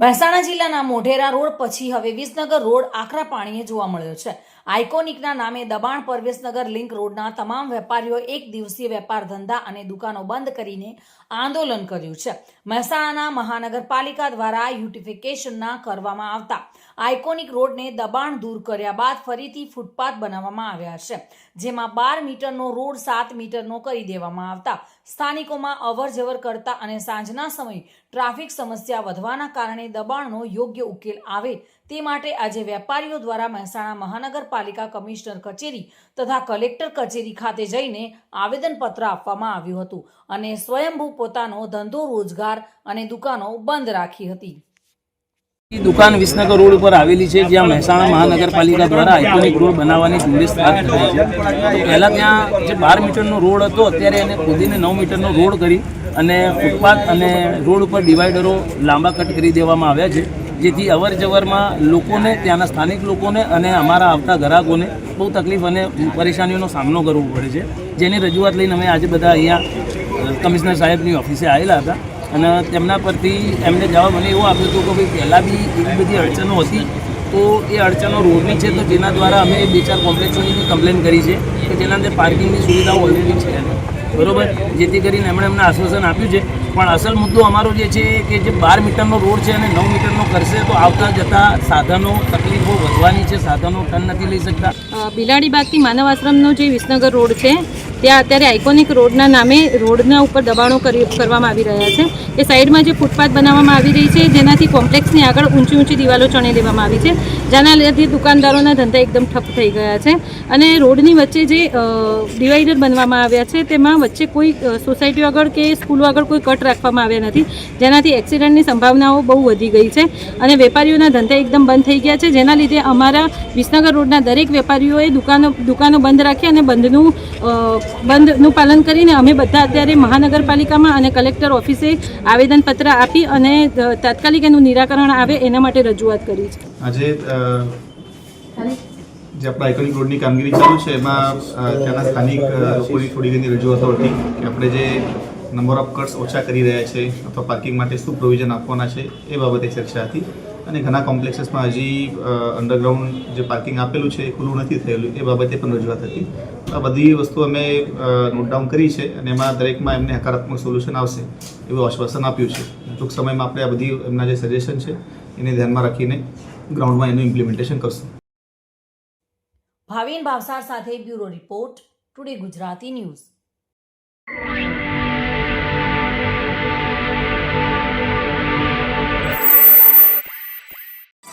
મહેસાણા જિલ્લાના મોઢેરા રોડ પછી હવે વિસનગર રોડ આકરા પાણીએ જોવા મળ્યો છે. આઇકોનિકના નામે દબાણ પરવેશનગર લિંક રોડના તમામ વેપારીઓ એક દિવસીય વેપાર ધંધા અને દુકાનો બંધ કરીને આંદોલન કર્યું છે. મહેસાણાના મહાનગરપાલિકા દ્વારા યુટિફિકેશનના કરવામાં આવતા આઇકોનિક રોડને દબાણ દૂર કર્યા બાદ ફરીથી ફૂટપાથ બનાવવામાં આવ્યા છે, જેમાં બાર મીટરનો રોડ સાત મીટરનો કરી દેવામાં આવતા. સ્થાનિકોમાં અવરજવર કરતા અને સાંજના સમયે ટ્રાફિક સમસ્યા વધવાના કારણે દબાણનો યોગ્ય ઉકેલ આવે તે માટે આજે વેપારીઓ દ્વારા મહેસાણા મહાનગરપાલિકા કમિશનર કચેરી તથા કલેક્ટર કચેરી ખાતે જઈને આવેદનપત્ર આપવામાં આવ્યું હતું અને સ્વયંભૂ પોતાનો ધંધો, રોજગાર અને દુકાનો બંધ રાખી હતી. દુકાન વિસનગર રોડ ઉપર આવેલી છે, જ્યાં મહેસાણા મહાનગરપાલિકા દ્વારા આઇકોનિક રોડ બનાવવાની ઝુંબેશ હાથ ધરાઈ છે. તો પહેલાં ત્યાં જે બાર મીટરનો રોડ હતો, અત્યારે એને ખોદીને નવ મીટરનો રોડ કરી અને ફૂટપાથ અને રોડ ઉપર ડિવાઈડરો લાંબા કટ કરી દેવામાં આવ્યા છે. જેથી અવર જવરમાં લોકોને, ત્યાંના સ્થાનિક લોકોને અને અમારા આવતા ગ્રાહકોને બહુ તકલીફ અને પરેશાનીઓનો સામનો કરવો પડે છે. જેની રજૂઆત લઈને અમે આજે બધા અહીંયા કમિશનર સાહેબની ઓફિસે આવેલા હતા અને તેમના પરથી એમને જવાબ મને એવો આપ્યો હતો કે ભાઈ પહેલાં બી એવી બધી અડચણો હતી તો એ અડચણો રોડની છે તો જેના દ્વારા અમે બે ચાર કોમ્પ્લેક્સોની બી કમ્પ્લેન કરી છે કે જેના અંદર પાર્કિંગની સુવિધાઓ ઓલરેડી છે. બરોબર? જેથી કરીને એમણે અમને આશ્વાસન આપ્યું છે. પણ અસલ મુદ્દો અમારો જે છે કે જે બાર મીટરનો રોડ છે અને નવ મીટરનો કરશે તો આવતા જતા સાધનો તકલીફો વધવાની છે. સાધનો ટન નથી લઈ શકતા. બિલાડી બિલાડીબાગથી માનવ આશ્રમનો જે વિસનગર રોડ છે ત્યાં અત્યારે આઇકોનિક રોડના નામે રોડના ઉપર દબાણો કરી કરવામાં આવી રહ્યા છે. એ સાઈડમાં જે ફૂટપાથ બનાવવામાં આવી રહી છે, જેનાથી કોમ્પ્લેક્સની આગળ ઊંચી ઊંચી દિવાલો ચણી દેવામાં આવી છે. જેના લીધે દુકાનદારોના ધંધા એકદમ ઠપ થઈ ગયા છે. અને રોડની વચ્ચે જે ડિવાઈડર બનવામાં આવ્યા છે, તેમાં વચ્ચે કોઈ સોસાયટીઓ આગળ કે સ્કૂલો આગળ કોઈ કટ રાખવામાં આવ્યા નથી. જેનાથી એક્સિડન્ટની સંભાવનાઓ બહુ વધી ગઈ છે. અને વેપારીઓના ધંધા એકદમ બંધ થઈ ગયા છે, જેના લીધે અમારા વિસનગર રોડના દરેક વેપારીઓએ દુકાનો દુકાનો બંધ રાખી અને બંધનું બંધનું પાલન કરીને અમે બધા અત્યારે મહાનગરપાલિકામાં અને કલેક્ટર ઓફિસે આવેદનપત્ર આપી અને તાત્કાલિક એનું નિરાકરણ આવે એના માટે રજૂઆત કરી છે. આજે જે આપણા આઇકોનિક રોડની કામગીરી ચાલુ છે, એમાં ત્યાંના સ્થાનિક લોકોની થોડી ઘણી રજૂઆતો હતી કે આપણે જે નંબર ઓફ કટ્સ ઓછા કરી રહ્યા છે અથવા પાર્કિંગ માટે શું પ્રોવિઝન આપવાના છે એ બાબતે ચર્ચા હતી. અને ઘણા કોમ્પ્લેક્સીસમાં હજી અંડરગ્રાઉન્ડ જે પાર્કિંગ આપેલું છે એ ખુલ્લું નથી થયેલું. એ બાબતે પણ રજૂઆત હતી. આ બધી વસ્તુ અમે નોટ ડાઉન કરી છે અને એમાં દરેકમાં એમને હકારાત્મક સોલ્યુશન આવશે એવું આશ્વાસન આપ્યું છે. ટૂંક સમયમાં આપણે આ બધી એમના જે સજેશન છે એને ધ્યાનમાં રાખીને ગ્રાઉન્ડમાં એનું ઇમ્પ્લિમેન્ટેશન કરશું. ભાવિન ભાવસાર સાથે bureau report, today Gujarati news.